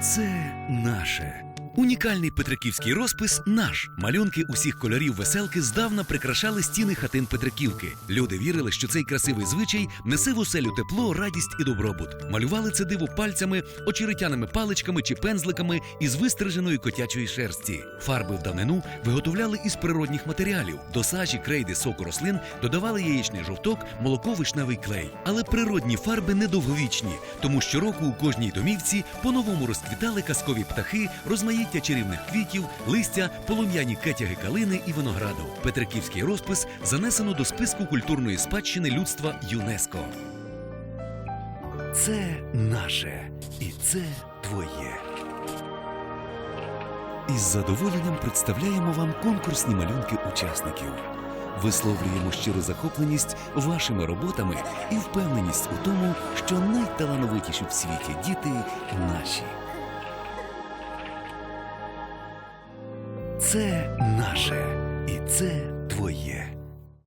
Це наше. Унікальний петриківський розпис наш. Малюнки усіх кольорів веселки здавна прикрашали стіни хатин Петриківки. Люди вірили, що цей красивий звичай несе в оселю тепло, радість і добробут. Малювали це диво пальцями, очеретяними паличками чи пензликами із вистриженої котячої шерсті. Фарби в давнину виготовляли із природних матеріалів. До сажі, крейди, соку рослин додавали яєчний жовток, молоко, вишневий клей. Але природні фарби недовговічні, тому щороку у кожній домівці по-новому розквітали казкові птахи, розмаїття чарівних квітів, листя, полум'яні кетяги калини і винограду. Петриківський розпис занесено до списку культурної спадщини людства ЮНЕСКО. Це наше і це твоє. Із задоволенням представляємо вам конкурсні малюнки учасників. Висловлюємо щиру захопленість вашими роботами і впевненість у тому, що найталановитіші в світі діти наші. Це наше і це.